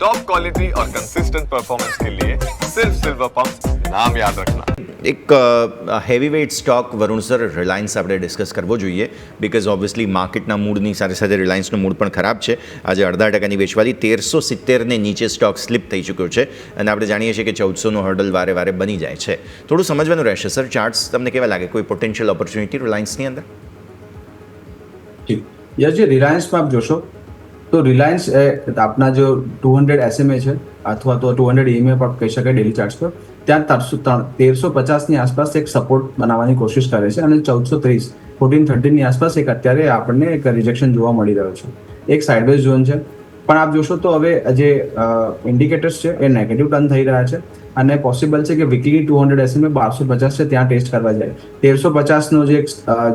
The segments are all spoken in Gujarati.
टॉप क्वालिटी और कंसिस्टेंट परफॉर्मेंस के लिए सिर्फ सिल्वर पंप नाम याद रखना એક heavy weight stock Varun sir Reliance આપણે ડિસ્કસ કરવો જોઈએ બિકોઝ ઓબ્વિયસલી માર્કેટના મૂડની સાથે સાથે રિલાયન્સનું મૂડ પણ ખરાબ છે આજે અડધા ટકાની વેચવાથી તેરસો સિત્તેરને નીચે સ્ટોક સ્લિપ થઈ ચૂક્યો છે અને આપણે જાણીએ છીએ કે ચૌદસોનો હર્ડલ વારે વારે બની જાય છે થોડું સમજવાનું રહેશે સર ચાર્ટ્સ તમને કેવા લાગે કોઈ પોટેન્શિયલ ઓપોર્ચ્યુનિટી રિલાયન્સની અંદર જી યસ જે રિલાયન્સમાં આપ જોશો તો રિલાયન્સ એ આપના જો ટુ હંડ્રેડ એસએમએ છે, અથવા તો ટુ હંડ્રેડ ઈએમએ પણ કહી શકાય ડેલી ચાર્જ પર, ત્યાં ત્રણસો તેરસો પચાસની આસપાસ એક સપોર્ટ બનાવવાની કોશિશ કરે છે અને ચૌદસો ત્રીસ ફોર્ટીન થર્ટીનની આસપાસ એક અત્યારે આપણને એક રિજેક્શન જોવા મળી રહ્યો છે. એક સાઇડવેઝ ઝોન છે. પણ આપ જોશો તો હવે જે ઇન્ડિકેટર્સ છે એ નેગેટિવ ટર્ન થઈ રહ્યા છે અને પોસિબલ છે કે વીકલી ટુ હંડ્રેડ એસએમએ બારસો પચાસ છે ત્યાં ટેસ્ટ કરવા જાય. તેરસો પચાસનો જે એક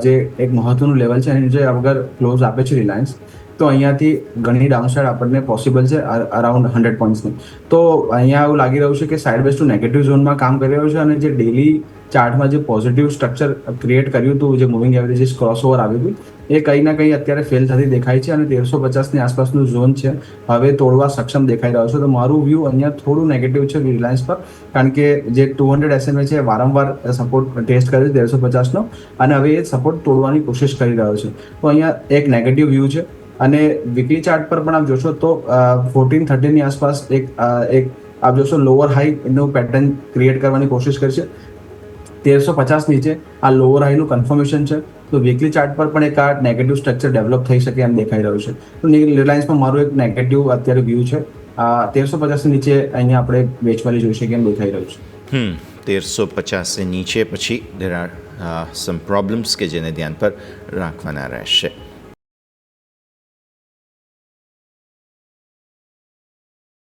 જે એક મહત્વનું લેવલ છે એની જે અગર ક્લોઝ આપે છે રિલાયન્સ તો અહીંયાથી ઘણી ડાઉનસાઇડ આપણને પોસિબલ છે અરાઉન્ડ હંડ્રેડ પોઈન્ટ્સની તો અહીંયા એવું લાગી રહ્યું છે કે સાઇડ બેઝ ટુ નેગેટિવ ઝોનમાં કામ કરી રહ્યું છે અને જે ડેલી ચાર્ટમાં જે પોઝિટિવ સ્ટ્રક્ચર ક્રિએટ કર્યું હતું, જે મૂવિંગ એવરેજીસ ક્રોસ ઓવર આવ્યું હતું, એ કંઈ ના કંઈ અત્યારે ફેલ થતી દેખાય છે અને તેરસો પચાસની આસપાસનું ઝોન છે. હવે તોડવા સક્ષમ દેખાઈ રહ્યો છે. તો મારું વ્યૂ અહીંયા થોડું નેગેટિવ છે રિલાયન્સ પર, કારણ કે જે ટુ હંડ્રેડ એસએમએ છે, વારંવાર સપોર્ટ ટેસ્ટ કર્યો છે તેરસો પચાસનો, અને હવે એ સપોર્ટ તોડવાની કોશિશ કરી રહ્યો છે. તો અહીંયા એક નેગેટિવ વ્યૂ છે. અને વીકલી ચાર્ટ પર પણ આપ જોશો તો ફોર્ટીન થર્ટીની આસપાસ એક એક આપ જોશો લોઅર હાઈ નું પેટર્ન ક્રિએટ કરવાની કોશિશ કરશે. તેરસો પચાસ નીચે આ લોઅર હાઈનું કન્ફર્મેશન છે. તો વીકલી ચાર્ટ પર પણ એક આ નેગેટિવ સ્ટ્રક્ચર ડેવલપ થઈ શકે એમ દેખાઈ રહ્યું છે. તો રિલાયન્સમાં મારું એક નેગેટિવ અત્યારે વ્યૂ છે. તેરસો પચાસની નીચે અહીંયા આપણે વેચવાની જોઈ શકીએ એમ દેખાઈ રહ્યું છે. હમ, તેરસો પચાસ નીચે પછી દેર આર સમ પ્રોબ્લેમ્સ કે જેને ધ્યાન પર રાખવાના રહેશે.